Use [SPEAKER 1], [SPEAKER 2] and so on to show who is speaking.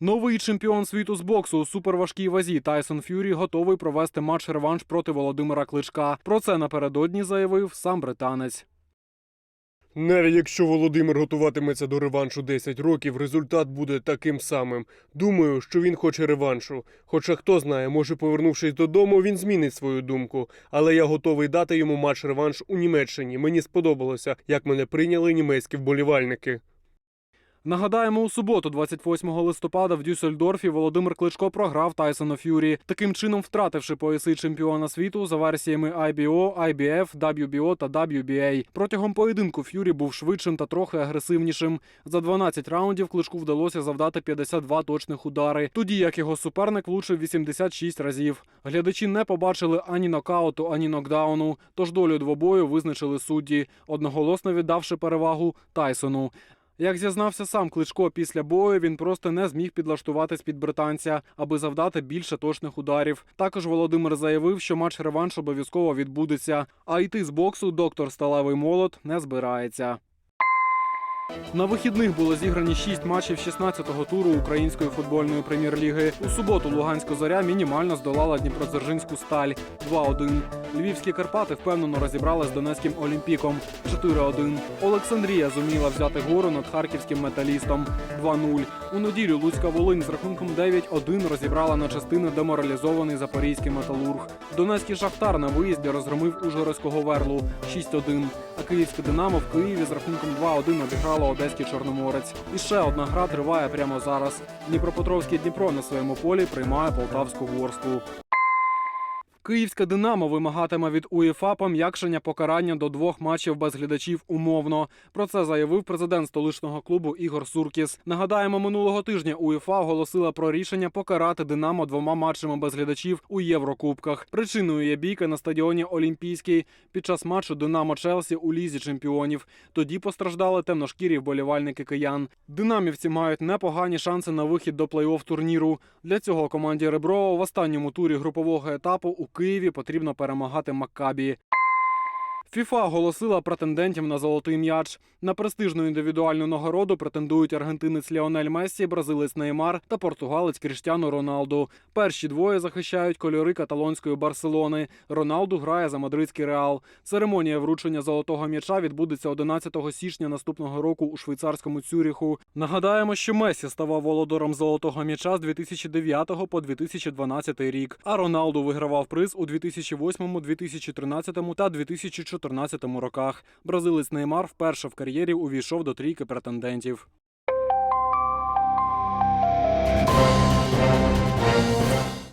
[SPEAKER 1] Новий чемпіон світу з боксу у суперважкій вазі Тайсон Ф'юрі готовий провести матч-реванш проти Володимира Кличка. Про це напередодні заявив сам британець.
[SPEAKER 2] Навіть якщо Володимир готуватиметься до реваншу 10 років, результат буде таким самим. Думаю, що він хоче реваншу. Хоча хто знає, може, повернувшись додому, він змінить свою думку. Але я готовий дати йому матч-реванш у Німеччині. Мені сподобалося, як мене прийняли німецькі вболівальники.
[SPEAKER 1] Нагадаємо, у суботу, 28 листопада, в Дюссельдорфі Володимир Кличко програв Тайсону Ф'юрі, таким чином втративши пояси чемпіона світу за версіями IBO, IBF, WBO та WBA. Протягом поєдинку Ф'юрі був швидшим та трохи агресивнішим. За 12 раундів Кличку вдалося завдати 52 точних удари, тоді як його суперник влучив 86 разів. Глядачі не побачили ані нокауту, ані нокдауну. Тож долю двобою визначили судді, одноголосно віддавши перевагу Тайсону. Як зізнався сам Кличко після бою, він просто не зміг підлаштуватись під британця, аби завдати більше точних ударів. Також Володимир заявив, що матч реванш обов'язково відбудеться, а йти з боксу доктор Сталевий молот не збирається. На вихідних було зіграні 6 матчів 16-го туру української футбольної прем'єр-ліги. У суботу Луганська зоря мінімально здолала Дніпродзержинську сталь 2-1. Львівські Карпати впевнено розібрали з Донецьким Олімпіком 4-1. Олександрія зуміла взяти гору над харківським металістом 2-0. У неділю Луцька Волинь з рахунком 9-1 розібрала на частини деморалізований запорізький металург. Донецький шахтар на виїзді розгромив Ужгородського верлу 6-1. А київське Динамо в Києві з рахунком 2-1 обіграло Одеський Чорноморець. І ще одна гра триває прямо зараз. Дніпропетровський Дніпро на своєму полі приймає полтавську ворсклу. Київська Динамо вимагатиме від УЄФА пом'якшення покарання до двох матчів без глядачів умовно. Про це заявив президент столичного клубу Ігор Суркіс. Нагадаємо, минулого тижня УЄФА оголосила про рішення покарати Динамо двома матчами без глядачів у Єврокубках. Причиною є бійка на стадіоні Олімпійський під час матчу Динамо Челсі у лізі чемпіонів. Тоді постраждали темношкірі вболівальники киян. Динамівці мають непогані шанси на вихід до плей-офф турніру. Для цього команді Реброва в останньому турі групового етапу у Києві потрібно перемагати Маккабі. ФІФА оголосила претендентів на золотий м'яч. На престижну індивідуальну нагороду претендують аргентинець Ліонель Мессі, бразилець Неймар та португалець Кріштіану Роналду. Перші двоє захищають кольори каталонської Барселони. Роналду грає за мадридський реал. Церемонія вручення золотого м'яча відбудеться 11 січня наступного року у швейцарському Цюріху. Нагадаємо, що Месі ставав володаром золотого м'яча з 2009 по 2012 рік. А Роналду вигравав приз у 2008, 2013 та 2014 роках. Бразилець Неймар вперше в кар'єрі увійшов до трійки претендентів.